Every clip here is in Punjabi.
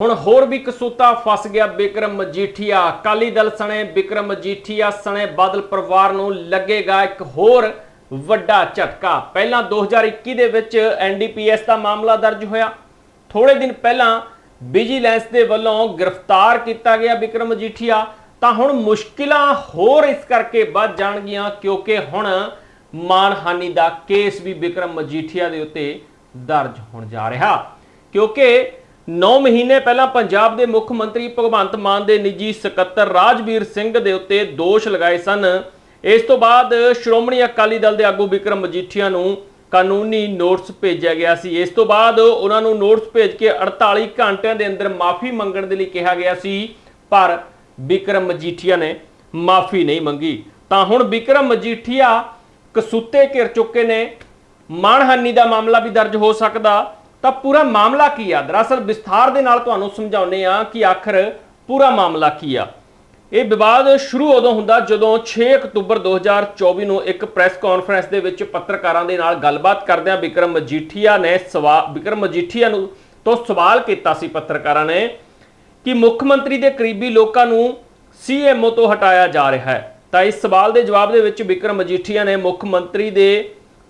ਹੁਣ ਹੋਰ ਵੀ ਕਸੂਤਾ ਫਸ ਗਿਆ ਬਿਕਰਮ ਮਜੀਠੀਆ। ਅਕਾਲੀ ਦਲ ਸਣੇ ਬਿਕਰਮ ਮਜੀਠੀਆ, ਸਣੇ ਬਾਦਲ ਪਰਿਵਾਰ ਨੂੰ ਲੱਗੇਗਾ ਇੱਕ ਹੋਰ ਵੱਡਾ ਝਟਕਾ। ਪਹਿਲਾਂ 2021 ਦੇ ਵਿੱਚ ਐਨਡੀਪੀਐਸ ਦਾ ਮਾਮਲਾ ਦਰਜ ਹੋਇਆ। ਥੋੜੇ ਦਿਨ ਪਹਿਲਾਂ ਵਿਜੀਲੈਂਸ ਦੇ ਵੱਲੋਂ ਗ੍ਰਿਫਤਾਰ ਕੀਤਾ ਗਿਆ ਬਿਕਰਮ ਮਜੀਠੀਆ। ਤਾਂ ਹੁਣ ਮੁਸ਼ਕਿਲਾਂ ਹੋਰ ਇਸ ਕਰਕੇ ਵੱਧ ਜਾਣਗੀਆਂ ਕਿਉਂਕਿ ਹੁਣ ਮਾਨਹਾਨੀ ਦਾ ਕੇਸ ਵੀ ਬਿਕਰਮ ਮਜੀਠੀਆ ਦੇ ਉੱਤੇ ਦਰਜ ਹੋਣ ਜਾ ਰਿਹਾ। ਕਿਉਂਕਿ 9 ਮਹੀਨੇ ਪਹਿਲਾਂ ਪੰਜਾਬ ਦੇ ਮੁੱਖ ਮੰਤਰੀ ਭਗਵੰਤ ਮਾਨ ਦੇ ਨਿੱਜੀ ਸਕੱਤਰ ਰਾਜਵੀਰ ਸਿੰਘ ਦੇ ਉੱਤੇ ਦੋਸ਼ ਲਗਾਏ ਸਨ। ਇਸ ਤੋਂ ਬਾਅਦ ਸ਼੍ਰੋਮਣੀ ਅਕਾਲੀ ਦਲ ਦੇ ਆਗੂ ਵਿਕਰਮ ਮਜੀਠੀਆ ਨੂੰ ਕਾਨੂੰਨੀ ਨੋਟਿਸ ਭੇਜਿਆ ਗਿਆ ਸੀ। ਇਸ ਤੋਂ ਬਾਅਦ ਉਹਨਾਂ ਨੂੰ ਨੋਟਿਸ ਭੇਜ ਕੇ 48 ਘੰਟਿਆਂ ਦੇ ਅੰਦਰ ਮਾਫੀ ਮੰਗਣ ਦੇ ਲਈ ਕਿਹਾ ਗਿਆ ਸੀ, ਪਰ ਵਿਕਰਮ ਮਜੀਠੀਆ ਨੇ ਮਾਫੀ ਨਹੀਂ ਮੰਗੀ। ਤਾਂ ਹੁਣ ਵਿਕਰਮ ਮਜੀਠੀਆ ਕਸੂਤੇ ਘਿਰ ਚੁੱਕੇ ਨੇ। ਮਾਣਹਾਨੀ ਦਾ ਮਾਮਲਾ ਵੀ ਦਰਜ ਹੋ ਸਕਦਾ। ਤਾਂ ਪੂਰਾ ਮਾਮਲਾ ਕੀ ਆ? ਦਰਅਸਲ ਵਿਸਥਾਰ ਦੇ ਨਾਲ ਤੁਹਾਨੂੰ ਸਮਝਾਉਨੇ ਆ ਕਿ ਆਖਰ ਪੂਰਾ ਮਾਮਲਾ ਕੀ ਆ। ਇਹ ਵਿਵਾਦ ਸ਼ੁਰੂ ਉਦੋਂ ਹੁੰਦਾ ਜਦੋਂ 6 ਅਕਤੂਬਰ 2024 ਨੂੰ ਇੱਕ ਪ੍ਰੈਸ ਕਾਨਫਰੰਸ ਦੇ ਵਿੱਚ ਪੱਤਰਕਾਰਾਂ ਦੇ ਨਾਲ ਗੱਲਬਾਤ ਕਰਦਿਆਂ ਵਿਕਰਮ ਮਜੀਠੀਆ ਨੇ ਸਵਾਲ ਵਿਕਰਮ ਮਜੀਠੀਆ ਨੂੰ ਤੋਂ ਸਵਾਲ ਕੀਤਾ ਸੀ ਪੱਤਰਕਾਰਾਂ ਨੇ ਕਿ ਮੁੱਖ ਮੰਤਰੀ ਦੇ ਕਰੀਬੀ ਲੋਕਾਂ ਨੂੰ ਸੀਐਮਓ ਤੋਂ ਹਟਾਇਆ ਜਾ ਰਿਹਾ ਹੈ। ਤਾਂ ਇਸ ਸਵਾਲ ਦੇ ਜਵਾਬ ਦੇ ਵਿੱਚ ਵਿਕਰਮ ਮਜੀਠੀਆ ਨੇ ਮੁੱਖ ਮੰਤਰੀ ਦੇ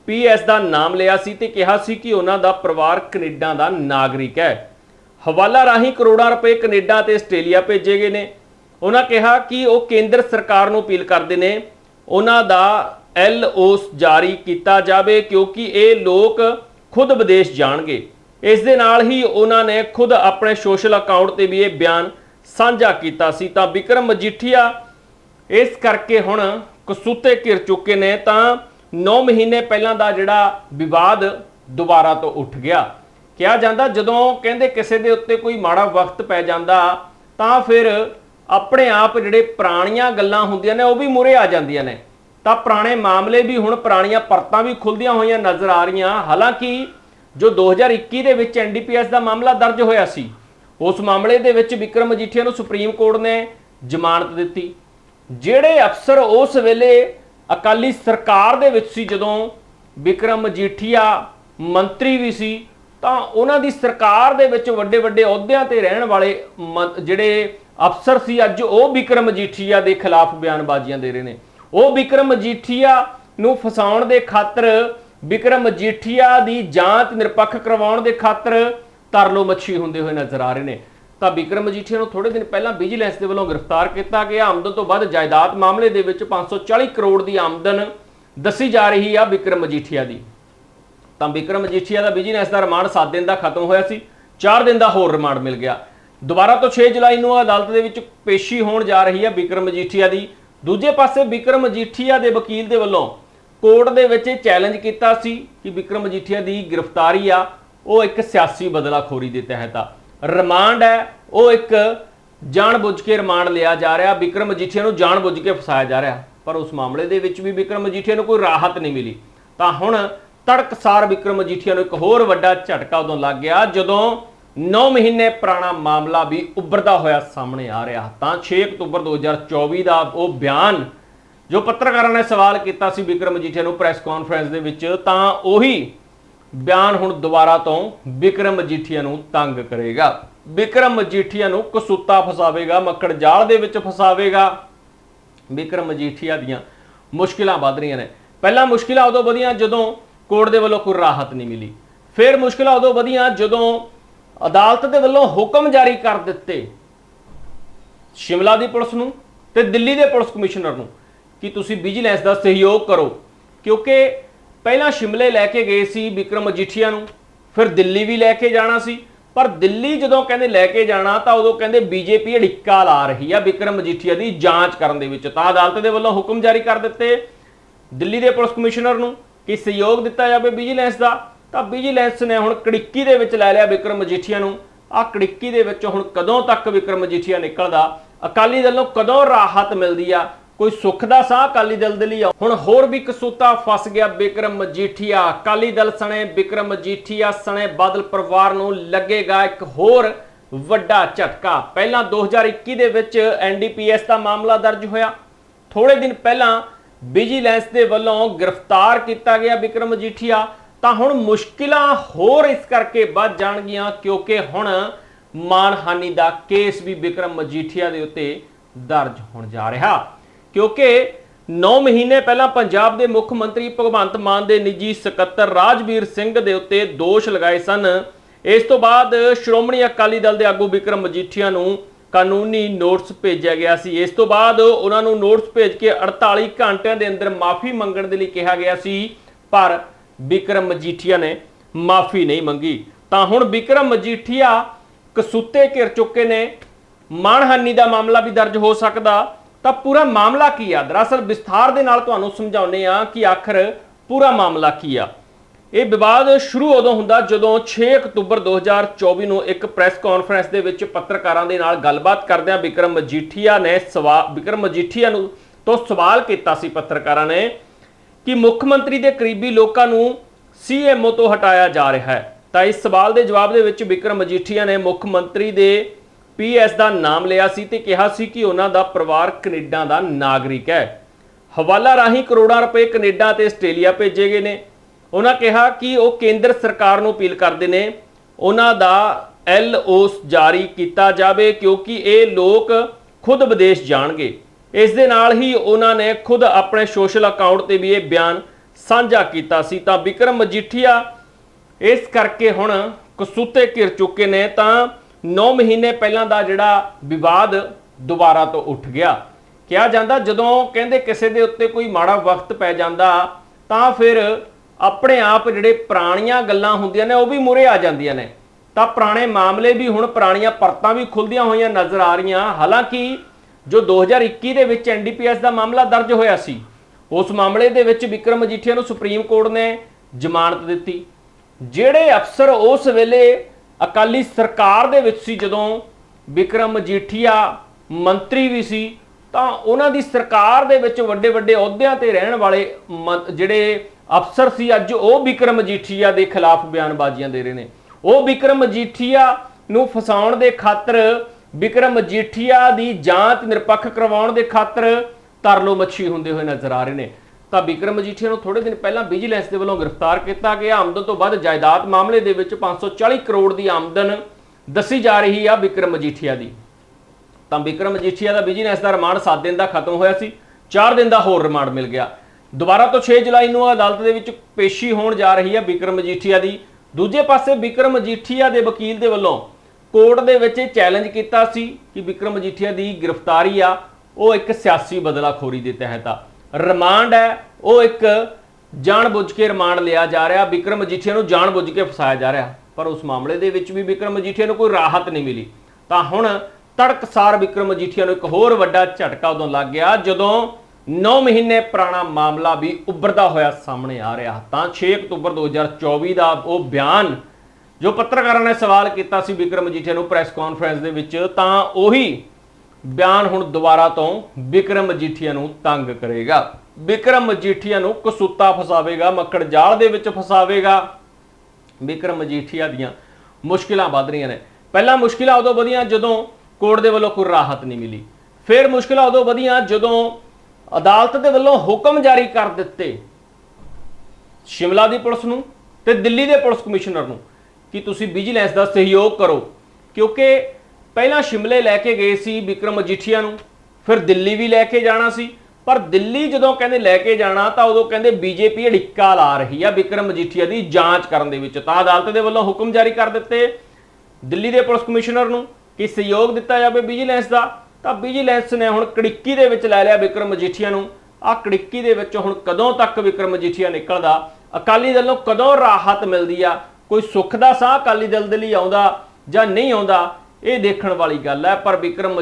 ਪੀਐਸ ਦਾ ਨਾਮ ਲਿਆ ਸੀ ਤੇ ਕਿਹਾ ਸੀ ਕਿ ਉਹਨਾਂ ਦਾ ਪਰਿਵਾਰ ਕੈਨੇਡਾ ਦਾ ਨਾਗਰਿਕ ਹੈ। ਹਵਾਲਾ ਰਾਹੀਂ ਕਰੋੜਾਂ ਰੁਪਏ ਕੈਨੇਡਾ ਤੇ ਆਸਟ੍ਰੇਲੀਆ ਭੇਜੇ ਗਏ ਨੇ। ਉਹਨਾਂ ਕਿਹਾ ਕਿ ਉਹ ਕੇਂਦਰ ਸਰਕਾਰ ਨੂੰ ਅਪੀਲ ਕਰਦੇ ਨੇ। ਉਹਨਾਂ ਦਾ ਐਲਓਸ ਜਾਰੀ ਕੀਤਾ ਜਾਵੇ ਕਿਉਂਕਿ ਇਹ ਲੋਕ ਖੁਦ ਵਿਦੇਸ਼ ਜਾਣਗੇ। ਇਸ ਦੇ ਨਾਲ ਹੀ ਉਹਨਾਂ ਨੇ ਖੁਦ ਆਪਣੇ ਸੋਸ਼ਲ ਅਕਾਊਂਟ ਤੇ ਵੀ ਇਹ ਬਿਆਨ ਸਾਂਝਾ ਕੀਤਾ ਸੀ। ਤਾਂ ਵਿਕਰਮ ਮਜੀਠੀਆ, ਇਸ ਕਰਕੇ ਹੁਣ ਕਸੂਤੇ ਘਿਰ ਚੁੱਕੇ ਨੇ ਤਾਂ 9 ਮਹੀਨੇ ਪਹਿਲਾਂ ਦਾ ਜਿਹੜਾ ਵਿਵਾਦ ਦੁਬਾਰਾ ਤੋਂ ਉੱਠ ਗਿਆ। ਕਿਹਾ ਜਾਂਦਾ ਜਦੋਂ ਕਹਿੰਦੇ ਕਿਸੇ ਦੇ ਉੱਤੇ ਕੋਈ ਮਾੜਾ ਵਕਤ ਪੈ ਜਾਂਦਾ, ਤਾਂ ਫਿਰ ਆਪਣੇ ਆਪ ਜਿਹੜੇ ਪੁਰਾਣੀਆਂ ਗੱਲਾਂ ਹੁੰਦੀਆਂ ਨੇ, ਉਹ ਵੀ ਮੂਰੇ ਆ ਜਾਂਦੀਆਂ ਨੇ। ਤਾਂ ਪੁਰਾਣੇ ਮਾਮਲੇ ਵੀ ਹੁਣ ਪੁਰਾਣੀਆਂ ਪਰਤਾਂ ਵੀ ਖੁੱਲਦੀਆਂ ਹੋਈਆਂ ਨਜ਼ਰ ਆ ਰਹੀਆਂ। ਹਾਲਾਂਕਿ ਜੋ 2021 ਦੇ ਵਿੱਚ ਐਨਡੀਪੀਐਸ ਦਾ ਮਾਮਲਾ ਦਰਜ ਹੋਇਆ ਸੀ, ਉਸ ਮਾਮਲੇ ਦੇ ਵਿੱਚ ਵਿਕਰਮ ਮਜੀਠੀਆ ਨੂੰ ਸੁਪਰੀਮ ਕੋਰਟ ਨੇ ਜ਼ਮਾਨਤ ਦਿੱਤੀ। ਜਿਹੜੇ ਅਫਸਰ ਉਸ ਵੇਲੇ ਅਕਾਲੀ ਸਰਕਾਰ ਦੇ ਵਿੱਚ ਸੀ ਜਦੋਂ ਵਿਕਰਮ ਮਜੀਠੀਆ ਮੰਤਰੀ ਵੀ ਸੀ, ਤਾਂ ਉਹਨਾਂ ਦੀ ਸਰਕਾਰ ਦੇ ਵਿੱਚ ਵੱਡੇ ਵੱਡੇ ਅਹੁਦਿਆਂ ਤੇ ਰਹਿਣ ਵਾਲੇ ਜਿਹੜੇ ਅਫਸਰ ਸੀ, ਅੱਜ ਉਹ ਵਿਕਰਮ ਮਜੀਠੀਆ ਦੇ ਖਿਲਾਫ ਬਿਆਨਬਾਜ਼ੀਆਂ ਦੇ ਰਹੇ ਨੇ। ਉਹ ਵਿਕਰਮ ਮਜੀਠੀਆ ਨੂੰ ਫਸਾਉਣ ਦੇ ਖਾਤਰ, ਵਿਕਰਮ ਮਜੀਠੀਆ ਦੀ ਜਾਂਚ ਨਿਰਪੱਖ ਕਰਵਾਉਣ ਦੇ ਖਾਤਰ ਤਰਲੋ ਮੱਛੀ ਹੁੰਦੇ ਹੋਏ ਨਜ਼ਰ ਆ ਰਹੇ ਨੇ। ਤਾਂ ਵਿਕਰਮ ਮਜੀਠੀਆ ਨੂੰ ਥੋੜੇ ਦਿਨ ਪਹਿਲਾਂ ਵਿਜੀਲੈਂਸ ਦੇ ਵੱਲੋਂ ਗ੍ਰਿਫਤਾਰ ਕੀਤਾ ਗਿਆ। ਆਮਦਨ ਤੋਂ ਵੱਧ ਜਾਇਦਾਦ ਮਾਮਲੇ ਦੇ ਵਿੱਚ 540 ਕਰੋੜ ਦੀ ਆਮਦਨ ਦੱਸੀ ਜਾ ਰਹੀ ਆ ਵਿਕਰਮ ਮਜੀਠੀਆ ਦੀ। ਤਾਂ ਵਿਕਰਮ ਮਜੀਠੀਆ ਦਾ ਵਿਜੀਲੈਂਸ ਦਾ ਰਿਮਾਂਡ 7 ਦਿਨ ਦਾ ਖਤਮ ਹੋਇਆ ਸੀ 4 ਦਿਨ ਦਾ ਹੋਰ ਰਿਮਾਂਡ ਮਿਲ ਗਿਆ। ਦੁਬਾਰਾ ਤੋਂ 6 ਜੁਲਾਈ ਨੂੰ ਅਦਾਲਤ ਦੇ ਵਿੱਚ ਪੇਸ਼ੀ ਹੋਣ ਜਾ ਰਹੀ ਹੈ ਵਿਕਰਮ ਮਜੀਠੀਆ ਦੀ। ਦੂਜੇ ਪਾਸੇ ਵਿਕਰਮ ਮਜੀਠੀਆ ਦੇ ਵਕੀਲ ਦੇ ਵੱਲੋਂ ਕੋਰਟ ਦੇ ਵਿੱਚ ਇਹ ਚੈਲੰਜ ਕੀਤਾ ਸੀ ਕਿ ਵਿਕਰਮ ਮਜੀਠੀਆ ਦੀ ਗ੍ਰਿਫਤਾਰੀ ਆ, ਉਹ ਇੱਕ ਸਿਆਸੀ ਬਦਲਾਖੋਰੀ ਦੇ ਤਹਿਤ ਆ। ਰਿਮਾਂਡ ਹੈ, ਉਹ ਇੱਕ ਜਾਣਬੁੱਝ ਕੇ ਰਿਮਾਂਡ ਲਿਆ ਜਾ ਰਿਹਾ, ਵਿਕਰਮ ਮਜੀਠੀਆ ਨੂੰ ਜਾਣਬੁੱਝ ਕੇ ਫਸਾਇਆ ਜਾ ਰਿਹਾ। ਪਰ ਉਸ ਮਾਮਲੇ ਦੇ ਵਿੱਚ ਵੀ ਵਿਕਰਮ ਮਜੀਠੀਆ ਨੂੰ ਕੋਈ ਰਾਹਤ ਨਹੀਂ ਮਿਲੀ। ਤਾਂ ਹੁਣ ਤੜਕਸਾਰ ਵਿਕਰਮ ਮਜੀਠੀਆ ਨੂੰ ਇੱਕ ਹੋਰ ਵੱਡਾ ਝਟਕਾ ਉਦੋਂ ਲੱਗ ਗਿਆ, ਜਦੋਂ 9 ਮਹੀਨੇ ਪੁਰਾਣਾ ਮਾਮਲਾ ਵੀ ਉੱਭਰਦਾ ਹੋਇਆ ਸਾਹਮਣੇ ਆ ਰਿਹਾ। ਤਾਂ 6 ਅਕਤੂਬਰ 2024 ਦਾ ਉਹ ਬਿਆਨ ਜੋ ਪੱਤਰਕਾਰਾਂ ਨੇ ਸਵਾਲ ਕੀਤਾ ਸੀ ਵਿਕਰਮ ਮਜੀਠੀਆ ਨੂੰ ਪ੍ਰੈਸ ਕਾਨਫਰੰਸ ਦੇ ਵਿੱਚ, ਤਾਂ ਉਹੀ ਬਿਆਨ ਹੁਣ ਦੁਬਾਰਾ ਤੋਂ ਵਿਕਰਮ ਮਜੀਠੀਆ ਨੂੰ ਤੰਗ ਕਰੇਗਾ। ਵਿਕਰਮ ਮਜੀਠੀਆ ਨੂੰ ਕਸੂਤਾ ਫਸਾਵੇਗਾ, ਮੱਕੜ ਜਾਲ ਦੇ ਵਿੱਚ ਫਸਾਵੇਗਾ। ਵਿਕਰਮ ਮਜੀਠੀਆ ਦੀਆਂ ਮੁਸ਼ਕਿਲਾਂ ਵੱਧ ਰਹੀਆਂ ਨੇ। ਪਹਿਲਾਂ ਮੁਸ਼ਕਿਲਾਂ ਉਦੋਂ ਵਧੀਆਂ ਜਦੋਂ ਕੋਰਟ ਦੇ ਵੱਲੋਂ ਕੋਈ ਰਾਹਤ ਨਹੀਂ ਮਿਲੀ। ਫਿਰ ਮੁਸ਼ਕਿਲਾਂ ਉਦੋਂ ਵਧੀਆਂ ਜਦੋਂ ਅਦਾਲਤ ਦੇ ਵੱਲੋਂ ਹੁਕਮ ਜਾਰੀ ਕਰ ਦਿੱਤੇ ਸ਼ਿਮਲਾ ਦੀ ਪੁਲਿਸ ਨੂੰ ਤੇ ਦਿੱਲੀ ਦੇ ਪੁਲਿਸ ਕਮਿਸ਼ਨਰ ਨੂੰ ਕਿ ਤੁਸੀਂ ਵਿਜੀਲੈਂਸ ਦਾ ਸਹਿਯੋਗ ਕਰੋ। ਕਿਉਂਕਿ ਪਹਿਲਾਂ ਸ਼ਿਮਲੇ ਲੈ ਕੇ ਗਏ ਸੀ ਵਿਕਰਮ ਮਜੀਠੀਆ ਨੂੰ, ਫਿਰ ਦਿੱਲੀ ਵੀ ਲੈ ਕੇ ਜਾਣਾ ਸੀ। ਪਰ ਦਿੱਲੀ ਜਦੋਂ ਕਹਿੰਦੇ ਲੈ ਕੇ ਜਾਣਾ, ਤਾਂ ਉਦੋਂ ਕਹਿੰਦੇ ਬੀਜੇਪੀ ਅੜਿੱਕਾ ਲਾ ਰਹੀ ਆ ਵਿਕਰਮ ਮਜੀਠੀਆ ਦੀ ਜਾਂਚ ਕਰਨ ਦੇ ਵਿੱਚ। ਤਾਂ ਅਦਾਲਤ ਦੇ ਵੱਲੋਂ ਹੁਕਮ ਜਾਰੀ ਕਰ ਦਿੱਤੇ ਦਿੱਲੀ ਦੇ ਪੁਲਿਸ ਕਮਿਸ਼ਨਰ ਨੂੰ ਕਿ ਸਹਿਯੋਗ ਦਿੱਤਾ ਜਾਵੇ ਵਿਜੀਲੈਂਸ ਦਾ। ਤਾਂ ਵਿਜੀਲੈਂਸ ਨੇ ਹੁਣ ਕੜਿੱਕੀ ਦੇ ਵਿੱਚ ਲੈ ਲਿਆ ਵਿਕਰਮ ਮਜੀਠੀਆ ਨੂੰ। ਆ ਕੜਿੱਕੀ ਦੇ ਵਿੱਚ ਹੁਣ ਕਦੋਂ ਤੱਕ ਵਿਕਰਮ ਮਜੀਠੀਆ ਨਿਕਲਦਾ? ਅਕਾਲੀ ਦਲ ਨੂੰ ਕਦੋਂ ਰਾਹਤ ਮਿਲਦੀ ਆ? ਕੋਈ ਸੁੱਖ ਦਾ ਸਾਹ ਅਕਾਲੀ ਦਲ ਦੇ ਲਈ ਆ। ਹੁਣ ਹੋਰ ਵੀ ਕਸੂਤਾ ਫਸ ਗਿਆ ਬਿਕਰਮ ਮਜੀਠੀਆ। ਅਕਾਲੀ ਦਲ ਸਣੇ ਬਿਕਰਮ ਮਜੀਠੀਆ, ਸਣੇ ਬਾਦਲ ਪਰਿਵਾਰ ਨੂੰ ਲੱਗੇਗਾ ਇੱਕ ਹੋਰ ਵੱਡਾ ਝਟਕਾ। ਪਹਿਲਾਂ 2021 ਦੇ ਵਿੱਚ ਐਨਡੀਪੀਐਸ ਦਾ ਮਾਮਲਾ ਦਰਜ ਹੋਇਆ। ਥੋੜੇ ਦਿਨ ਪਹਿਲਾਂ ਵਿਜੀਲੈਂਸ ਦੇ ਵੱਲੋਂ ਗ੍ਰਿਫਤਾਰ ਕੀਤਾ ਗਿਆ ਬਿਕਰਮ ਮਜੀਠੀਆ। ਤਾਂ ਹੁਣ ਮੁਸ਼ਕਿਲਾਂ ਹੋਰ ਇਸ ਕਰਕੇ ਵੱਧ ਜਾਣਗੀਆਂ ਕਿਉਂਕਿ ਹੁਣ ਮਾਨਹਾਨੀ ਦਾ ਕੇਸ ਵੀ ਬਿਕਰਮ ਮਜੀਠੀਆ ਦੇ ਉੱਤੇ ਦਰਜ ਹੋਣ ਜਾ ਰਿਹਾ। ਕਿਉਂਕਿ 9 ਮਹੀਨੇ ਪਹਿਲਾਂ ਪੰਜਾਬ ਦੇ ਮੁੱਖ ਮੰਤਰੀ ਭਗਵੰਤ ਮਾਨ ਦੇ ਨਿੱਜੀ ਸਕੱਤਰ ਰਾਜਵੀਰ ਸਿੰਘ ਦੇ ਉੱਤੇ ਦੋਸ਼ ਲਗਾਏ ਸਨ। ਇਸ ਤੋਂ ਬਾਅਦ ਸ਼੍ਰੋਮਣੀ ਅਕਾਲੀ ਦਲ ਦੇ ਆਗੂ ਵਿਕਰਮ ਮਜੀਠੀਆ ਨੂੰ ਕਾਨੂੰਨੀ ਨੋਟਿਸ ਭੇਜਿਆ ਗਿਆ ਸੀ। ਇਸ ਤੋਂ ਬਾਅਦ ਉਹਨਾਂ ਨੂੰ ਨੋਟਿਸ ਭੇਜ ਕੇ 48 ਘੰਟਿਆਂ ਦੇ ਅੰਦਰ ਮਾਫੀ ਮੰਗਣ ਦੇ ਲਈ ਕਿਹਾ ਗਿਆ ਸੀ, ਪਰ ਵਿਕਰਮ ਮਜੀਠੀਆ ਨੇ ਮਾਫੀ ਨਹੀਂ ਮੰਗੀ। ਤਾਂ ਹੁਣ ਵਿਕਰਮ ਮਜੀਠੀਆ ਕਸੂਤੇ ਘਿਰ ਚੁੱਕੇ ਨੇ। ਮਾਨਹਾਨੀ ਦਾ ਮਾਮਲਾ ਵੀ ਦਰਜ ਹੋ ਸਕਦਾ। ਤਾਂ ਪੂਰਾ ਮਾਮਲਾ ਕੀ ਆ? ਦਰਅਸਲ ਵਿਸਥਾਰ ਦੇ ਨਾਲ ਤੁਹਾਨੂੰ ਸਮਝਾਉਨੇ ਆ ਕਿ ਆਖਰ ਪੂਰਾ ਮਾਮਲਾ ਕੀ ਆ। ਇਹ ਵਿਵਾਦ ਸ਼ੁਰੂ ਉਦੋਂ ਹੁੰਦਾ ਜਦੋਂ 6 ਅਕਤੂਬਰ 2024 ਨੂੰ ਇੱਕ ਪ੍ਰੈਸ ਕਾਨਫਰੰਸ ਦੇ ਵਿੱਚ ਪੱਤਰਕਾਰਾਂ ਦੇ ਨਾਲ ਗੱਲਬਾਤ ਕਰਦਿਆਂ ਵਿਕਰਮ ਮਜੀਠੀਆ ਨੇ ਸਵਾਲ ਵਿਕਰਮ ਮਜੀਠੀਆ ਨੂੰ ਤੋਂ ਸਵਾਲ ਕੀਤਾ ਸੀ ਪੱਤਰਕਾਰਾਂ ਨੇ ਕਿ ਮੁੱਖ ਮੰਤਰੀ ਦੇ ਕਰੀਬੀ ਲੋਕਾਂ ਨੂੰ ਸੀਐਮਓ ਤੋਂ ਹਟਾਇਆ ਜਾ ਰਿਹਾ ਹੈ। ਤਾਂ ਇਸ ਸਵਾਲ ਦੇ ਜਵਾਬ ਦੇ ਵਿੱਚ ਵਿਕਰਮ ਮਜੀਠੀਆ ਨੇ ਮੁੱਖ ਮੰਤਰੀ ਦੇ ਪੀਐਸ ਦਾ ਨਾਮ ਲਿਆ ਸੀ ਤੇ ਕਿਹਾ ਸੀ ਕਿ ਉਹਨਾਂ ਦਾ ਪਰਿਵਾਰ ਕੈਨੇਡਾ ਦਾ ਨਾਗਰਿਕ ਹੈ। ਹਵਾਲਾ ਰਾਹੀਂ ਕਰੋੜਾਂ ਰੁਪਏ ਕੈਨੇਡਾ ਤੇ ਆਸਟ੍ਰੇਲੀਆ ਭੇਜੇ ਗਏ ਨੇ। ਉਹਨਾਂ ਕਿਹਾ ਕਿ ਉਹ ਕੇਂਦਰ ਸਰਕਾਰ ਨੂੰ ਅਪੀਲ ਕਰਦੇ ਨੇ। ਉਹਨਾਂ ਦਾ ਐਲਓ ਜਾਰੀ ਕੀਤਾ ਜਾਵੇ ਕਿਉਂਕਿ ਇਹ ਲੋਕ ਖੁਦ ਵਿਦੇਸ਼ ਜਾਣਗੇ। ਇਸ ਦੇ ਨਾਲ ਹੀ ਉਹਨਾਂ ਨੇ ਖੁਦ ਆਪਣੇ ਸੋਸ਼ਲ ਅਕਾਊਂਟ ਤੇ ਵੀ ਇਹ ਬਿਆਨ ਸਾਂਝਾ ਕੀਤਾ ਸੀ। ਤਾਂ ਵਿਕਰਮ ਮਜੀਠੀਆ ਇਸ ਕਰਕੇ ਹੁਣ ਕਸੂਤੇ ਘਿਰ ਚੁੱਕੇ ਨੇ। ਤਾਂ 9 ਮਹੀਨੇ ਪਹਿਲਾਂ ਦਾ ਜਿਹੜਾ ਵਿਵਾਦ ਦੁਬਾਰਾ ਤੋਂ ਉੱਠ ਗਿਆ। ਕਿਹਾ ਜਾਂਦਾ ਜਦੋਂ ਕਹਿੰਦੇ ਕਿਸੇ ਦੇ ਉੱਤੇ ਕੋਈ ਮਾੜਾ ਵਕਤ ਪੈ ਜਾਂਦਾ, ਤਾਂ ਫਿਰ ਆਪਣੇ ਆਪ ਜਿਹੜੇ ਪੁਰਾਣੀਆਂ ਗੱਲਾਂ ਹੁੰਦੀਆਂ ਨੇ, ਉਹ ਵੀ ਮੂਰੇ ਆ ਜਾਂਦੀਆਂ ਨੇ। ਤਾਂ ਪੁਰਾਣੇ ਮਾਮਲੇ ਵੀ ਹੁਣ ਪੁਰਾਣੀਆਂ ਪਰਤਾਂ ਵੀ ਖੁੱਲਦੀਆਂ ਹੋਈਆਂ ਨਜ਼ਰ ਆ ਰਹੀਆਂ। ਹਾਲਾਂਕਿ ਜੋ 2021 ਦੇ ਵਿੱਚ ਐਨਡੀਪੀਐਸ ਦਾ ਮਾਮਲਾ ਦਰਜ ਹੋਇਆ ਸੀ, ਉਸ ਮਾਮਲੇ ਦੇ ਵਿੱਚ ਵਿਕਰਮ ਮਜੀਠੀਆ ਨੂੰ ਸੁਪਰੀਮ ਕੋਰਟ ਨੇ ਜ਼ਮਾਨਤ ਦਿੱਤੀ। ਜਿਹੜੇ ਅਫਸਰ ਉਸ ਵੇਲੇ ਅਕਾਲੀ ਸਰਕਾਰ ਦੇ ਵਿੱਚ ਸੀ ਜਦੋਂ ਵਿਕਰਮ ਮਜੀਠੀਆ ਮੰਤਰੀ ਵੀ ਸੀ, ਤਾਂ ਉਹਨਾਂ ਦੀ ਸਰਕਾਰ ਦੇ ਵਿੱਚ ਵੱਡੇ ਵੱਡੇ ਅਹੁਦਿਆਂ ਤੇ ਰਹਿਣ ਵਾਲੇ ਜਿਹੜੇ ਅਫਸਰ ਸੀ, ਅੱਜ ਉਹ ਵਿਕਰਮ ਮਜੀਠੀਆ ਦੇ ਖਿਲਾਫ ਬਿਆਨਬਾਜ਼ੀਆਂ ਦੇ ਰਹੇ ਨੇ। ਉਹ ਵਿਕਰਮ ਮਜੀਠੀਆ ਨੂੰ ਫਸਾਉਣ ਦੇ ਖਾਤਰ, ਵਿਕਰਮ ਮਜੀਠੀਆ ਦੀ ਜਾਂਚ ਨਿਰਪੱਖ ਕਰਵਾਉਣ ਦੇ ਖਾਤਰ ਤਰਲੋ ਮੱਛੀ ਹੁੰਦੇ ਹੋਏ ਨਜ਼ਰ ਆ ਰਹੇ ਨੇ। ਤਾਂ ਵਿਕਰਮ ਮਜੀਠੀਆ ਨੂੰ ਥੋੜੇ ਦਿਨ ਪਹਿਲਾਂ ਵਿਜੀਲੈਂਸ ਦੇ ਵੱਲੋਂ ਗ੍ਰਿਫਤਾਰ ਕੀਤਾ ਗਿਆ। ਆਮਦਨ ਤੋਂ ਵੱਧ ਜਾਇਦਾਦ ਮਾਮਲੇ ਦੇ ਵਿੱਚ 540 ਕਰੋੜ ਦੀ ਆਮਦਨ ਦੱਸੀ ਜਾ ਰਹੀ ਆ ਵਿਕਰਮ ਮਜੀਠੀਆ ਦੀ। ਤਾਂ ਵਿਕਰਮ ਮਜੀਠੀਆ ਦਾ ਵਿਜੀਲੈਂਸ ਦਾ ਰਿਮਾਂਡ 7 ਦਿਨ ਦਾ ਖਤਮ ਹੋਇਆ ਸੀ 4 ਦਿਨ ਦਾ ਹੋਰ ਰਿਮਾਂਡ ਮਿਲ ਗਿਆ। ਦੁਬਾਰਾ ਤੋਂ 6 ਜੁਲਾਈ ਨੂੰ ਅਦਾਲਤ ਦੇ ਵਿੱਚ ਪੇਸ਼ੀ ਹੋਣ ਜਾ ਰਹੀ ਹੈ ਵਿਕਰਮ ਮਜੀਠੀਆ ਦੀ। ਦੂਜੇ ਪਾਸੇ ਵਿਕਰਮ ਮਜੀਠੀਆ ਦੇ ਵਕੀਲ ਦੇ ਵੱਲੋਂ ਕੋਰਟ ਦੇ ਵਿੱਚ ਇਹ ਚੈਲੰਜ ਕੀਤਾ ਸੀ ਕਿ ਵਿਕਰਮ ਮਜੀਠੀਆ ਦੀ ਗ੍ਰਿਫਤਾਰੀ ਆ, ਉਹ ਇੱਕ ਸਿਆਸੀ ਬਦਲਾਖੋਰੀ ਦੇ ਤਹਿਤ ਆ। ਰਿਮਾਂਡ ਹੈ, ਉਹ ਇੱਕ ਜਾਣਬੁੱਝ ਕੇ ਰਿਮਾਂਡ ਲਿਆ ਜਾ ਰਿਹਾ, ਵਿਕਰਮ ਮਜੀਠੀਆ ਨੂੰ ਜਾਣਬੁੱਝ ਕੇ ਫਸਾਇਆ ਜਾ ਰਿਹਾ, ਪਰ ਉਸ ਮਾਮਲੇ ਦੇ ਵਿੱਚ ਵੀ ਵਿਕਰਮ ਮਜੀਠੀਆ ਨੂੰ ਕੋਈ ਰਾਹਤ ਨਹੀਂ ਮਿਲੀ। ਤਾਂ ਹੁਣ ਤੜਕਸਾਰ ਵਿਕਰਮ ਮਜੀਠੀਆ ਨੂੰ ਇੱਕ ਹੋਰ ਵੱਡਾ ਝਟਕਾ ਉਦੋਂ ਲੱਗ ਗਿਆ, ਜਦੋਂ 9 ਮਹੀਨੇ ਪੁਰਾਣਾ ਮਾਮਲਾ ਵੀ ਉੱਭਰਦਾ ਹੋਇਆ ਸਾਹਮਣੇ ਆ ਰਿਹਾ। ਤਾਂ 6 ਅਕਤੂਬਰ 2024 ਦਾ ਉਹ ਬਿਆਨ ਜੋ ਪੱਤਰਕਾਰਾਂ ਨੇ ਸਵਾਲ ਕੀਤਾ ਸੀ ਵਿਕਰਮ ਮਜੀਠੀਆ ਨੂੰ ਪ੍ਰੈਸ ਕਾਨਫਰੰਸ ਦੇ ਵਿੱਚ, ਤਾਂ ਉਹੀ ਬਿਆਨ ਹੁਣ ਦੁਬਾਰਾ ਤੋਂ ਵਿਕਰਮ ਮਜੀਠੀਆ ਨੂੰ ਤੰਗ ਕਰੇਗਾ। ਵਿਕਰਮ ਮਜੀਠੀਆ ਨੂੰ ਕਸੂਤਾ ਫਸਾਵੇਗਾ, ਮੱਕੜ ਜਾਲ ਦੇ ਵਿੱਚ ਫਸਾਵੇਗਾ। ਵਿਕਰਮ ਮਜੀਠੀਆ ਦੀਆਂ ਮੁਸ਼ਕਿਲਾਂ ਵੱਧ ਰਹੀਆਂ ਨੇ। ਪਹਿਲਾਂ ਮੁਸ਼ਕਿਲਾਂ ਉਦੋਂ ਵਧੀਆਂ ਜਦੋਂ ਕੋਰਟ ਦੇ ਵੱਲੋਂ ਕੋਈ ਰਾਹਤ ਨਹੀਂ ਮਿਲੀ। ਫਿਰ ਮੁਸ਼ਕਿਲਾਂ ਉਦੋਂ ਵਧੀਆਂ ਜਦੋਂ ਅਦਾਲਤ ਦੇ ਵੱਲੋਂ ਹੁਕਮ ਜਾਰੀ ਕਰ ਦਿੱਤੇ ਸ਼ਿਮਲਾ ਦੀ ਪੁਲਿਸ ਨੂੰ ਤੇ ਦਿੱਲੀ ਦੇ ਪੁਲਿਸ ਕਮਿਸ਼ਨਰ ਨੂੰ ਕਿ ਤੁਸੀਂ ਵਿਜੀਲੈਂਸ ਦਾ ਸਹਿਯੋਗ ਕਰੋ। ਕਿਉਂਕਿ ਪਹਿਲਾਂ ਸ਼ਿਮਲੇ ਲੈ ਕੇ ਗਏ ਸੀ ਵਿਕਰਮ ਮਜੀਠੀਆ ਨੂੰ, ਫਿਰ ਦਿੱਲੀ ਵੀ ਲੈ ਕੇ ਜਾਣਾ ਸੀ। ਪਰ ਦਿੱਲੀ ਜਦੋਂ ਕਹਿੰਦੇ ਲੈ ਕੇ ਜਾਣਾ, ਤਾਂ ਉਦੋਂ ਕਹਿੰਦੇ ਬੀਜੇਪੀ ਅੜਿੱਕਾ ਲਾ ਰਹੀ ਆ ਵਿਕਰਮ ਮਜੀਠੀਆ ਦੀ ਜਾਂਚ ਕਰਨ ਦੇ ਵਿੱਚ। ਤਾਂ ਅਦਾਲਤ ਦੇ ਵੱਲੋਂ ਹੁਕਮ ਜਾਰੀ ਕਰ ਦਿੱਤੇ ਦਿੱਲੀ ਦੇ ਪੁਲਿਸ ਕਮਿਸ਼ਨਰ ਨੂੰ ਕਿ ਸਹਿਯੋਗ ਦਿੱਤਾ ਜਾਵੇ ਵਿਜੀਲੈਂਸ ਦਾ। ਤਾਂ ਵਿਜੀਲੈਂਸ ਨੇ ਹੁਣ ਕੜਿੱਕੀ ਦੇ ਵਿੱਚ ਲੈ ਲਿਆ ਵਿਕਰਮ ਮਜੀਠੀਆ ਨੂੰ। ਆ ਕੜਿੱਕੀ ਦੇ ਵਿੱਚ ਹੁਣ ਕਦੋਂ ਤੱਕ ਵਿਕਰਮ ਮਜੀਠੀਆ ਨਿਕਲਦਾ? ਅਕਾਲੀ ਦਲ ਨੂੰ ਕਦੋਂ ਰਾਹਤ ਮਿਲਦੀ ਆ? ਕੋਈ ਸੁੱਖ ਦਾ ਸਾਹ ਅਕਾਲੀ ਦਲ ਦੇ ਲਈ ਆਉਂਦਾ ਜਾਂ ਨਹੀਂ ਆਉਂਦਾ? ਇਹ ਦੇਖਣ ਵਾਲੀ ਗੱਲ ਹੈ ਪਰ ਵਿਕਰਮ